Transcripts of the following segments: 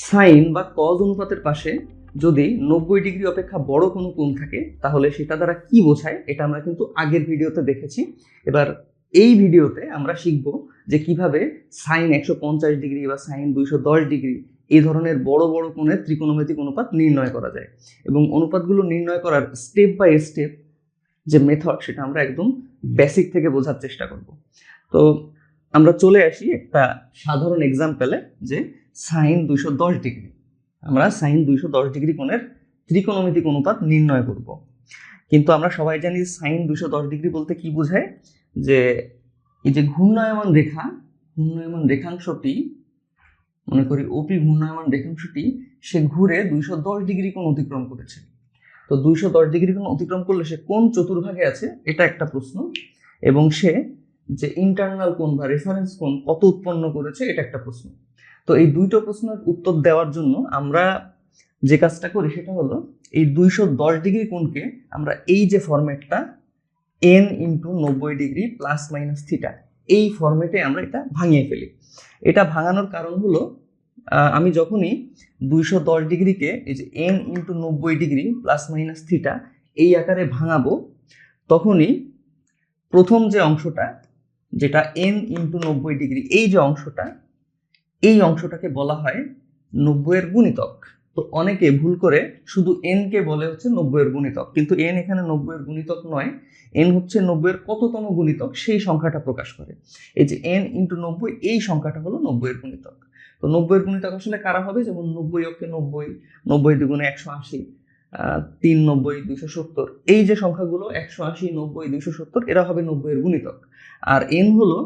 Sign বা cause অনুপাতের পাশে যদি নব্বই ডিগ্রি অপেক্ষা বড় কোনো কোণ থাকে, তাহলে সেটা দ্বারা কি বোঝায়? এটা আমরা কিন্তু আগের ভিডিওতে দেখেছি। এবার এই ভিডিওতে আমরা শিখব যে কীভাবে সাইন একশো পঞ্চাশ ডিগ্রি বা সাইন দুইশো দশ ডিগ্রি এই ধরনের বড় বড় কোণের ত্রিকোণমিতিক অনুপাত নির্ণয় করা যায়। এবং অনুপাতগুলো নির্ণয় করার স্টেপ বাই স্টেপ যে মেথড সেটা আমরা একদম বেসিক থেকে বোঝার চেষ্টা করব। তো আমরা চলে আসি একটা সাধারণ এক্সাম্পলে যে সাইন দুইশো দশ ডিগ্রি। আমরা সাইন দুইশো দশ ডিগ্রি কোণের ত্রিকোণমিতিক অনুপাত নির্ণয় করব। কিন্তু আমরা সবাই জানি সাইন দুইশো দশ ডিগ্রি বলতে কি বোঝায়? যে এই যে ঘূর্ণায়মান রেখা, ঘূর্ণায়মান রেখাংশটি, মনে করি ওপি ঘূর্ণায়মান রেখাংশটি, সে ঘুরে দুইশো দশ ডিগ্রি কোণ অতিক্রম করেছে। তো দুইশো দশ ডিগ্রি কোণ অতিক্রম করলে সে কোন চতুর্ভাগে আছে? এটা একটা প্রশ্ন। এবং সে যে ইন্টারনাল কোণ বা রেফারেন্স কোণ কত উৎপন্ন করেছে, এটা একটা প্রশ্ন। তো এই দুইটো প্রশ্নের উত্তর দেওয়ার জন্য আমরা যে কাজটা করি সেটা হলো, এই দুইশো দশ ডিগ্রি কোণকে আমরা এই যে ফরম্যাটটা এন ইন্টু নব্বই ডিগ্রি প্লাস মাইনাস থিটা এই ফরম্যাটে আমরা এটা ভাঙিয়ে ফেলি। এটা ভাঙানোর কারণ হলো আমি যখনই দুইশো দশ ডিগ্রিকে, এই যে এন ইন্টু নব্বই ডিগ্রি প্লাস মাইনাস থিটা এই আকারে ভাঙাবো, তখনই প্রথম যে অংশটা, যেটা এন ইন্টু নব্বই ডিগ্রি, এই যে অংশটা এই অংশটাকে বলা হয় নব্বইয়ের গুণিতক। তো অনেকে ভুল করে শুধু এন কে বলে হচ্ছে নব্বইয়ের গুণিতক। কিন্তু এন এখানে নব্বইয়ের গুণিতক নয় এন হচ্ছে নব্বইয়ের কততম গুণিতক সেই সংখ্যাটা প্রকাশ করে। এই যে এন ইন্টু নব্বই, এই সংখ্যাটা হলো নব্বইয়ের গুণিতক। তো নব্বইয়ের গুণিতক আসলে কারা হবে? যেমন নব্বই অক্ষে নব্বই নব্বই দুগুণে একশো আশি তিন নব্বই দুইশো সত্তর। এই যে সংখ্যাগুলো, একশো আশি, নব্বই দুইশো সত্তর, এরা হবে নব্বইয়ের গুণিতক। আর এন হলো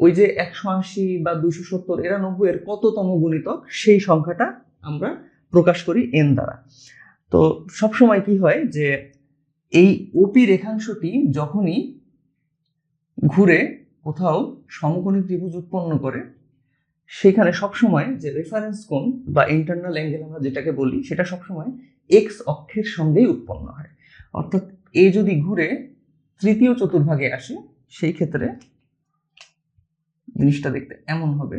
ওই যে একশো আশি বা দুশো সত্তর এরা নব্বইয়ের কততম গুণিতক, সেই সংখ্যাটা আমরা প্রকাশ করি এন দ্বারা। তো সবসময় কি হয় যে এই ওপি রেখাংশটি যখনই ঘুরে কোথাও সমকোণী ত্রিভুজ উৎপন্ন করে, সেখানে সবসময় যে রেফারেন্স কোণ বা ইন্টারনাল অ্যাঙ্গেল আমরা যেটাকে বলি, সেটা সবসময় এক্স অক্ষের সঙ্গেই উৎপন্ন হয়। অর্থাৎ এ যদি ঘুরে তৃতীয় চতুর্ভাগে আসে, সেই ক্ষেত্রে জিনিসটা দেখতে এমন হবে।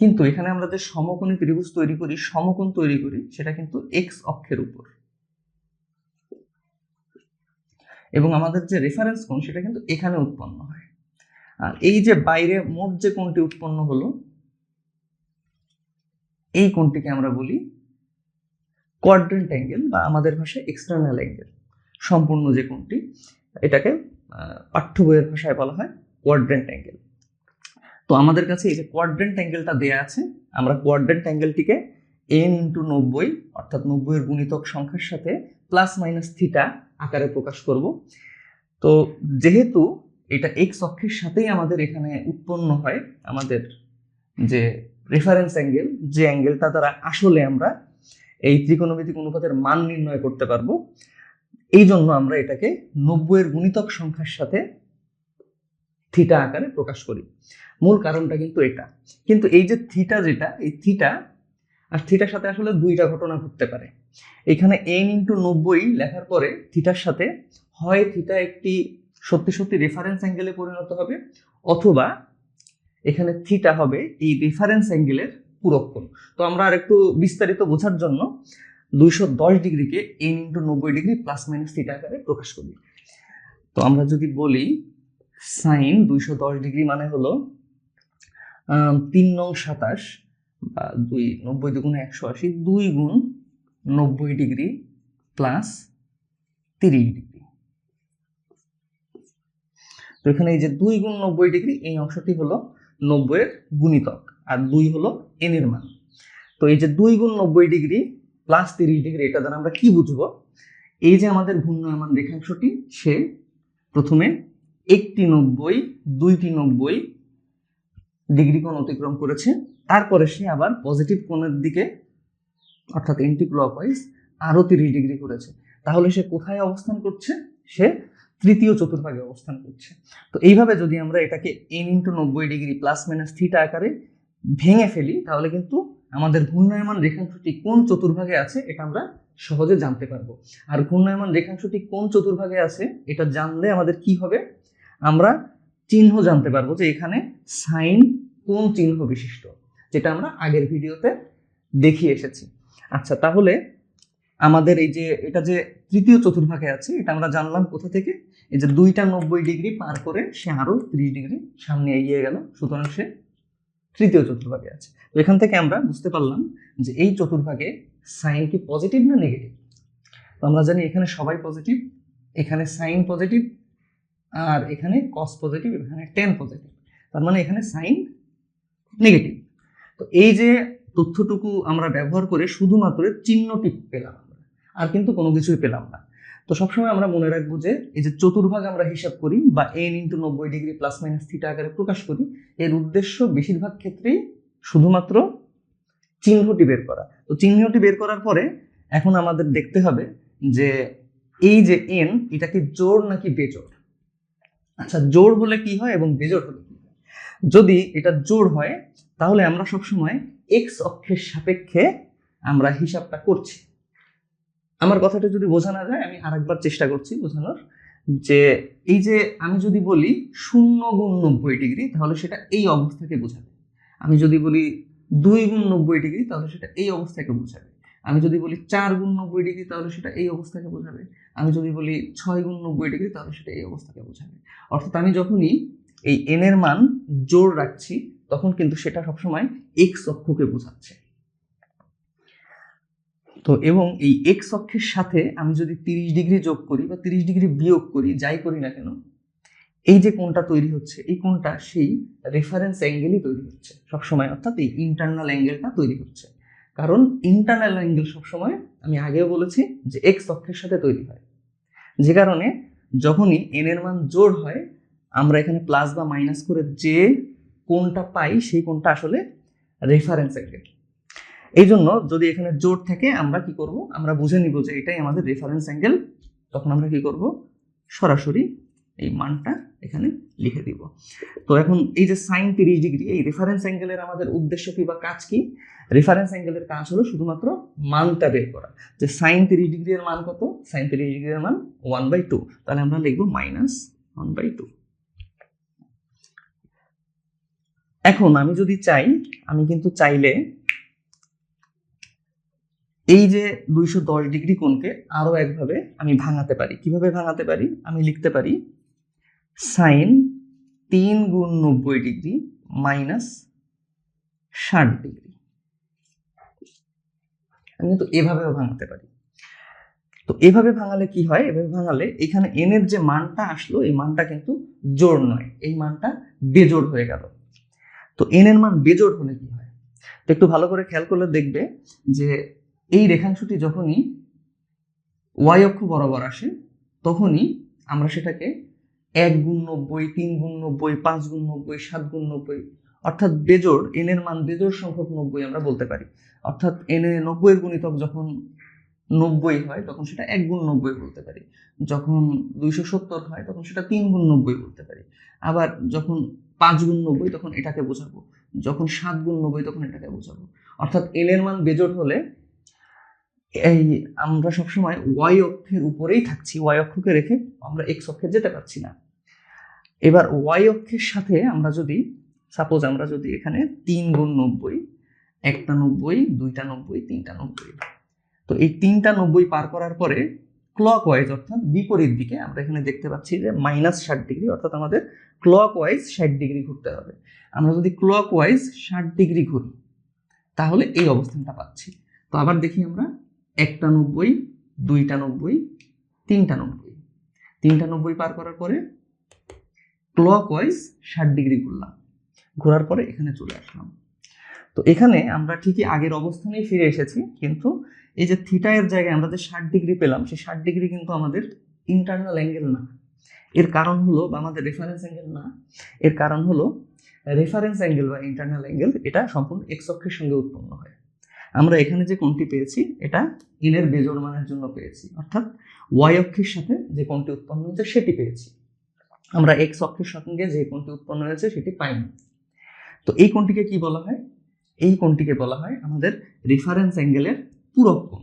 কিন্তু এখানে আমরা যে সমকোণী ত্রিভুজ তৈরি করি, সমকোণ তৈরি করি, সেটা কিন্তু এক্স অক্ষের উপর। এবং আমাদের যে রেফারেন্স কোণ, সেটা কিন্তু এখানে উৎপন্ন হয়। আর এই যে বাইরে মোট যে কোণটি উৎপন্ন হলো, এই কোণটিকে আমরা বলি কোয়াড্রেন্ট অ্যাঙ্গেল বা আমাদের ভাষায় এক্সটার্নাল অ্যাঙ্গেল সম্পূর্ণ যে কোণটি, এটাকে পাঠ্য বইয়ের ভাষায় বলা হয় কোয়াড্রেন্ট অ্যাঙ্গেল তো আমাদের কাছে এই যে কোয়াড্রেন্ট অ্যাঙ্গেলটা দেয়া আছে, আমরা কোয়াড্রেন্ট অ্যাঙ্গেলটিকে এন ইন্টু নব্বই, অর্থাৎ নব্বইয়ের গুণিতক সংখ্যার সাথে প্লাস মাইনাস থিটা আকারে প্রকাশ করব। তো যেহেতু এটা এক্স অক্ষের সাথেই আমাদের এখানে উৎপন্ন হয়, আমাদের যে রেফারেন্স অ্যাঙ্গেল যে অ্যাঙ্গেলটা দ্বারা আসলে আমরা এই ত্রিকোণমিতিক অনুপাতের মান নির্ণয় করতে পারব, এই জন্য আমরা এটাকে নব্বইয়ের গুণিতক সংখ্যার সাথে থিটা আকারে প্রকাশ করি। মূল কারণটা কিন্তু এটা। কিন্তু এই যে থিটা যেটা, এই থিটা আর থিটার সাথে আসলে দুইটা ঘটনা ঘটতে পারে। এখানে এন ইন্টু নব্বই লেখার পরে থিটার সাথে হয় থিটা একটি সত্যি সত্যি রেফারেন্স অ্যাঙ্গেলে পরিণত হবে, অথবা এখানে থিটা হবে এই রেফারেন্স অ্যাঙ্গেলের পূরক কোণ। তো আমরা আর একটু বিস্তারিত বোঝার জন্য দুইশো দশ ডিগ্রিকে এন ইন্টু নব্বই ডিগ্রি প্লাস মাইনাস থিটা আকারে প্রকাশ করি। তো আমরা যদি বলি সাইন দুইশো দশ ডিগ্রি মানে হলো তিন নং সাতাশ, বা দুই, নব্বই দুগুণ একশো আশি, দুই গুণ নব্বই ডিগ্রি প্লাস তিরিশ ডিগ্রি। তো এখানে এই যে দুই গুণ নব্বই ডিগ্রি, এই অংশটি হলো নব্বইয়ের গুণিতক, আর দুই হলো এন এর মান। তো এই যে দুই গুণ নব্বই ডিগ্রি প্লাস তিরিশ ডিগ্রি, এটা দ্বারা আমরা কি বুঝব? এই যে আমাদের ঘূর্ণায়মান রেখাংশটি, সে প্রথমে একটি নব্বই, দুইটি নব্বই ডিগ্রি কোণ অতিক্রম করেছে। তারপরে সে আবার পজিটিভ কোণের দিকে, অর্থাৎ এন্টি ক্লকওয়াইজ আরও তিরিশ ডিগ্রি করেছে। তাহলে সে কোথায় অবস্থান করছে? সে তৃতীয় চতুর্ভাগে অবস্থান করছে। তো এইভাবে যদি আমরা এটাকে এন ইন্টু নব্বই ডিগ্রি প্লাস মাইনাস থিটা আকারে ভেঙে ফেলি, তাহলে কিন্তু আমাদের ঘূর্ণায়মান রেখাংশটি কোন চতুর্ভাগে আছে এটা আমরা সহজে জানতে পারব। আর ঘূর্ণায়মান রেখাংশটি কোন চতুর্ভাগে আছে এটা জানলে আমাদের কি হবে? আমরা চিহ্ন জানতে পারব যে এখানে সাইন কোন চিহ্ন বিশিষ্ট, যেটা আমরা আগের ভিডিওতে দেখিয়ে এসেছি। আচ্ছা তাহলে আমাদের এই যে, এটা যে তৃতীয় চতুর্ভাগে আছে, এটা আমরা জানলাম কোথা থেকে? এই যে দুইটা নব্বই ডিগ্রি পার করে সে আরও ত্রিশ ডিগ্রি সামনে এগিয়ে গেল, সুতরাং সে তৃতীয় চতুর্ভাগে আছে। তো এখান থেকে আমরা বুঝতে পারলাম যে এই চতুর্ভাগে সাইন কি পজিটিভ না নেগেটিভ? তো আমরা জানি এখানে সবাই পজিটিভ, এখানে সাইন পজিটিভ আর এখানে কস পজিটিভ এখানে টেন পজিটিভ তার মানে এখানে সাইন নেগেটিভ তো এই যে তথ্যটুকু আমরা ব্যবহার করে শুধুমাত্র চিহ্নটি পেলাম আমরা, আর কিন্তু কোনো কিছুই পেলাম না। তো সবসময় আমরা মনে রাখব যে এই যে চতুর্ভাগ আমরা হিসাব করি বা এন ইন্টু নব্বই ডিগ্রি প্লাস মাইনাস থিটা আকারে প্রকাশ করি, এর উদ্দেশ্য বেশিরভাগ ক্ষেত্রেই শুধুমাত্র চিহ্নটি বের করা। তো চিহ্নটি বের করার পরে এখন আমাদের দেখতে হবে যে এই যে এন এটা কি জোড় নাকি বেজোড়? আচ্ছা জোর হলে কি হয় এবং বেজোড় হলে কি হয়? যদি এটা জোর হয়, তাহলে আমরা সবসময় এক্স অক্ষের সাপেক্ষে আমরা হিসাবটা করছি। আমার কথাটা যদি বোঝানো যায়, আমি আরেকবার চেষ্টা করছি বোঝানোর যে এই যে আমি যদি বলি শূন্য গুণ নব্বই ডিগ্রি, তাহলে সেটা এই অবস্থাকে বোঝাবে। আমি যদি বলি দুই গুণ নব্বই ডিগ্রি, তাহলে সেটা এই অবস্থাকে বোঝাবে। আমি যদি বলি চার গুণ নব্বই ডিগ্রি, তাহলে সেটা এই অবস্থাকে বোঝাবে। আমি যদি বলি ছয় গুণ নব্বই ডিগ্রি, তাহলে সেটা এই অবস্থাকে বোঝাবে। অর্থাৎ আমি যখনই এই এন এর মান জোর রাখছি, তখন কিন্তু সেটা সবসময় এক্স অক্ষকে বোঝাচ্ছে। তো এবং এই এক্স অক্ষের সাথে আমি যদি তিরিশ ডিগ্রি যোগ করি বা তিরিশ ডিগ্রি বিয়োগ করি, যাই করি না কেন, এই যে কোনটা তৈরি হচ্ছে, এই কোনটা সেই রেফারেন্স অ্যাঙ্গেলই তৈরি হচ্ছে সবসময়। অর্থাৎ এই ইন্টারনাল অ্যাঙ্গেলটা তৈরি হচ্ছে। কারণ ইন্টারনাল অ্যাঙ্গেল সবসময় আমি আগেও বলেছি যে এক্স অক্ষের সাথে তৈরি হয়। যে কারণে যখনই এন এর মান জোর হয়, আমরা এখানে প্লাস বা মাইনাস করে যে কোনটা পাই, সেই কোনটা আসলে রেফারেন্স অ্যাঙ্গেল এই জন্য যদি এখানে জোর থাকে, আমরা কি করব? আমরা বুঝে নিব যে এটাই আমাদের রেফারেন্স অ্যাঙ্গেল তখন আমরা কি করব? সরাসরি এই মানটা এখানে লিখে দিব। তো এখন এই যে সাইন তিরিশ ডিগ্রি, এই রেফারেন্স অ্যাঙ্গেলের আমাদের উদ্দেশ্য কি বা কাজ কি? রেফারেন্স অ্যাঙ্গেলের কাজ হলো শুধুমাত্র মানটা বের করা। যে সাইন তিরিশ ডিগ্রি এর মান কত? সাইন তিরিশ ডিগ্রি এর মান ওয়ান বাই টু তাহলে আমরা লিখব মাইনাস ওয়ান বাই টু এখন আমি যদি চাই, আমি কিন্তু চাইলে এই যে দুইশো দশ ডিগ্রি কোণকে আরও একভাবে আমি ভাঙাতে পারি। কীভাবে ভাঙাতে পারি? আমি লিখতে পারি সাইন তিন গুণ নব্বই ডিগ্রি মাইনাস ষাট ডিগ্রি। আমি কিন্তু এভাবেও ভাঙাতে পারি। তো এভাবে ভাঙালে কি হয়? এভাবে ভাঙালে এখানে এন এর যে মানটা আসলো, এই মানটা কিন্তু জোড় নয়। এই মানটা বেজোড় হয়ে গেল। তো এন এর মান বেজোড় হলে কি হয়? তো একটু ভালো করে খেয়াল করলে দেখবে যে এই রেখাংশটি যখনই ওয়াই অক্ষ বরাবর আসে, তখনই আমরা সেটাকে এক গুণ নব্বই, তিন গুণ নব্বই, পাঁচ গুণ নব্বই, সাত গুণ নব্বই, অর্থাৎ বেজোর এন এর মান বেজোর সংখ্যক নব্বই আমরা বলতে পারি। অর্থাৎ এন এ নব্বইয়ের গুণিতক যখন নব্বই হয়, তখন সেটা এক গুণ নব্বই বলতে পারি। যখন দুইশো সত্তর হয়, তখন সেটা তিন গুণ নব্বই বলতে পারি। আবার যখন পাঁচ গুণ নব্বই, তখন এটাকে বোঝাবো। যখন সাত গুণ নব্বই, তখন এটাকে বোঝাবো। অর্থাৎ এন এর মান বেজোর হলে এই আমরা সবসময় ওয়াই অক্ষের উপরেই থাকছি ওয়াই অক্ষকে রেখে আমরা এক্স অক্ষে যেতে পারছি না। এবার ওয়াই অক্ষের সাথে আমরা যদি সাপোজ আমরা যদি এখানে তিন গুণ নব্বই, একটা নব্বই, দুইটা নব্বই, তিনটা নব্বই। তো এই তিনটা নব্বই পার করার পরে ক্লক ওয়াইজ অর্থাৎ বিপরীত দিকে আমরা এখানে দেখতে পাচ্ছি যে মাইনাস ষাট ডিগ্রি অর্থাৎ আমাদের ক্লক ওয়াইজ ষাট ডিগ্রি ঘুরতে হবে। আমরা যদি ক্লক ওয়াইজ ষাট ডিগ্রি ঘুরি, তাহলে এই অবস্থানটা পাচ্ছি। তো আবার দেখি আমরা একটা নব্বই, দুইটা নব্বই, তিনটা নব্বই। তিনটা নব্বই পার করার পরে ক্লক ওয়াইজ ষাট ডিগ্রি ঘুরলাম। ঘোরার পরে এখানে চলে আসলাম। তো এখানে আমরা ঠিকই আগের অবস্থানেই ফিরে এসেছি, কিন্তু এই যে থিটা এর জায়গায় আমরা যে ষাট ডিগ্রি পেলাম, সেই ষাট ডিগ্রি কিন্তু আমাদের ইন্টারনাল অ্যাঙ্গেল না। এর কারণ হলো বা আমাদের রেফারেন্স অ্যাঙ্গেল না। এর কারণ হলো রেফারেন্স অ্যাঙ্গেল বা ইন্টারনাল অ্যাঙ্গেল এটা সম্পূর্ণ এক্স অক্ষের সঙ্গে উৎপন্ন হয়। আমরা এখানে যে কোণটি পেয়েছি, এটা ইনের বেজোড় মানের জন্য পেয়েছি। অর্থাৎ ওয়াই অক্ষের সাথে যে কোণটি উৎপন্ন হয়েছে, সেটি পেয়েছি। আমরা এক্স অক্ষের সঙ্গে যে কোণটি উৎপন্ন হয়েছে, সেটি পাইনি। তো এই কোণটিকে কি বলা হয়? এই কোণটিকে বলা হয় আমাদের রেফারেন্স অ্যাঙ্গেলের পূরক কোণ।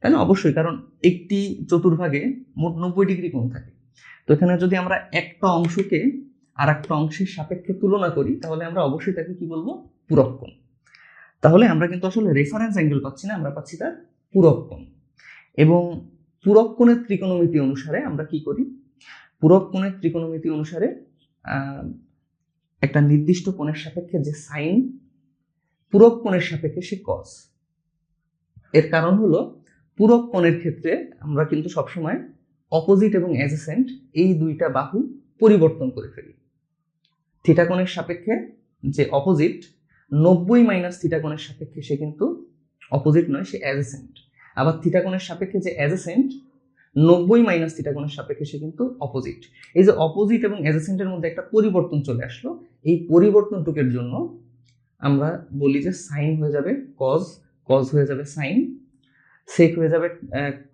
তাই না অবশ্যই, কারণ একটি চতুর্ভাগে মোট নব্বই ডিগ্রি কোণ থাকে। তো এখানে যদি আমরা একটা অংশকে আর একটা অংশের সাপেক্ষে তুলনা করি, তাহলে আমরা অবশ্যই তাকে কি বলব? পূরক কোণ। তাহলে আমরা কিন্তু আসলে রেফারেন্স অ্যাঙ্গেল পাচ্ছি না, আমরা পাচ্ছি তার পূরক কোণ। এবং পূরক কোণের ত্রিকোণমিতি অনুসারে আমরা কি করি? পূরক কোণের ত্রিকোণমিতি অনুসারে একটা নির্দিষ্ট কোণের সাপেক্ষে যে সাইন, পূরক কোণের সাপেক্ষে সে কস এর কারণ হলো, পূরক কোণের ক্ষেত্রে আমরা কিন্তু সবসময় অপোজিট এবং অ্যাজেসেন্ট এই দুইটা বাহু পরিবর্তন করে ফেলি। থিটা কোণের সাপেক্ষে যে অপোজিট নব্বই মাইনাস থিটা কোণের সাপেক্ষে সে কিন্তু অপোজিট নয়, সে অ্যাজেসেন্ট আবার থিটা কোণের সাপেক্ষে যে অ্যাজেসেন্ট নব্বই মাইনাস থিটা কোণের সাপেক্ষে সে কিন্তু অপোজিট এই যে অপোজিট এবং অ্যাজেসেন্টের মধ্যে একটা পরিবর্তন চলে আসলো, এই পরিবর্তনটুকের জন্য আমরা বলি যে সাইন হয়ে যাবে কজ কজ হয়ে যাবে সাইন সেক হয়ে যাবে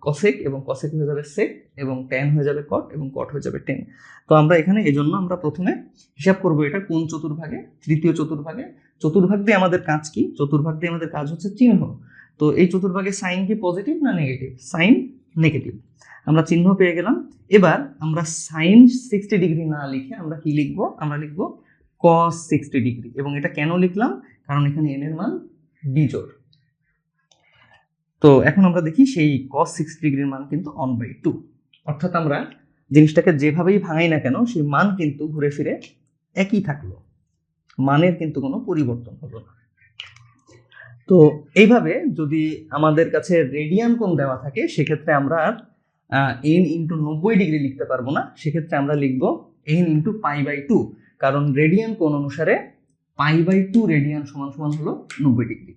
কসেক এবং কসেক হয়ে যাবে সেক এবং ট্যান হয়ে যাবে কট এবং কট হয়ে যাবে টেন তো আমরা এখানে এই জন্য আমরা প্রথমে হিসাব করব এটা কোন চতুর্ভাগে, তৃতীয় চতুর্ভাগে। চতুর্ভাগ দিয়ে আমাদের কাজ কি? চতুর্ভাগ দিয়ে আমাদের কাজ হচ্ছে চিহ্ন। তো এই চতুর্ভাগে সাইন কি পজিটিভ না নেগেটিভ সাইন নেগেটিভ আমরা চিহ্ন পেয়ে গেলাম। এবার আমরা সাইন সিক্সটি ডিগ্রি না লিখে আমরা কি লিখব? আমরা লিখব কস সিক্সটি ডিগ্রি এবং এটা কেন লিখলাম? কারণ এখানে এন এর মান বিজোড় তো এখন আমরা দেখি সেই কস সিক্স ডিগ্রির মান কিন্তু অন বাই টু অর্থাৎ আমরা জিনিসটাকে যেভাবেই ভাঙাই না কেন, সেই মান কিন্তু ঘুরে ফিরে একই থাকল। মানের কিন্তু কোনো পরিবর্তন হলো না। তো এইভাবে যদি আমাদের কাছে রেডিয়ান কোণ দেওয়া থাকে, সেক্ষেত্রে আমরা এন ইন্টু নব্বই ডিগ্রি লিখতে পারব না। সেক্ষেত্রে আমরা লিখব n into pi by two কারণ রেডিয়ান কোণ অনুসারে পাই বাই টু রেডিয়ান সমান সমান হলো নব্বই ডিগ্রি।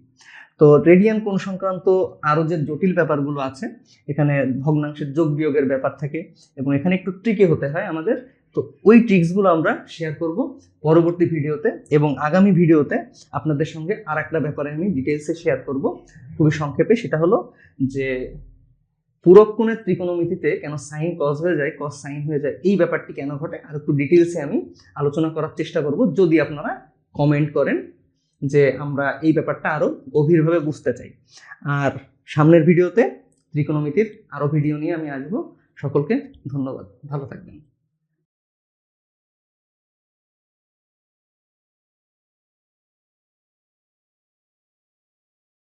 তো রেডিয়ান কোণ সংক্রান্ত আরও যে জটিল ব্যাপারগুলো আছে, এখানে ভগ্নাংশের যোগ বিয়োগের ব্যাপার থাকে এবং এখানে একটু ট্রিকে হতে হয় আমাদের। তো ওই ট্রিক্সগুলো আমরা শেয়ার করব পরবর্তী ভিডিওতে এবং আগামী ভিডিওতে আপনাদের সঙ্গে আর একটা ব্যাপারে আমি ডিটেলসে শেয়ার করব। খুবই সংক্ষেপে সেটা হলো যে পূরক কোণের ত্রিকোণমিতিতে কেন সাইন কজ হয়ে যায় কজ সাইন হয়ে যায়, এই ব্যাপারটি কেন ঘটে, আর একটু ডিটেলসে আমি আলোচনা করার চেষ্টা করব। যদি আপনারা কমেন্ট করেন যে আমরা এই ব্যাপারটা আরও গভীরভাবে বুঝতে চাই। আর সামনের ভিডিওতে ত্রিকোণমিতির আরও ভিডিও নিয়ে আমি আসব। সকলকে ধন্যবাদ। ভালো থাকবেন।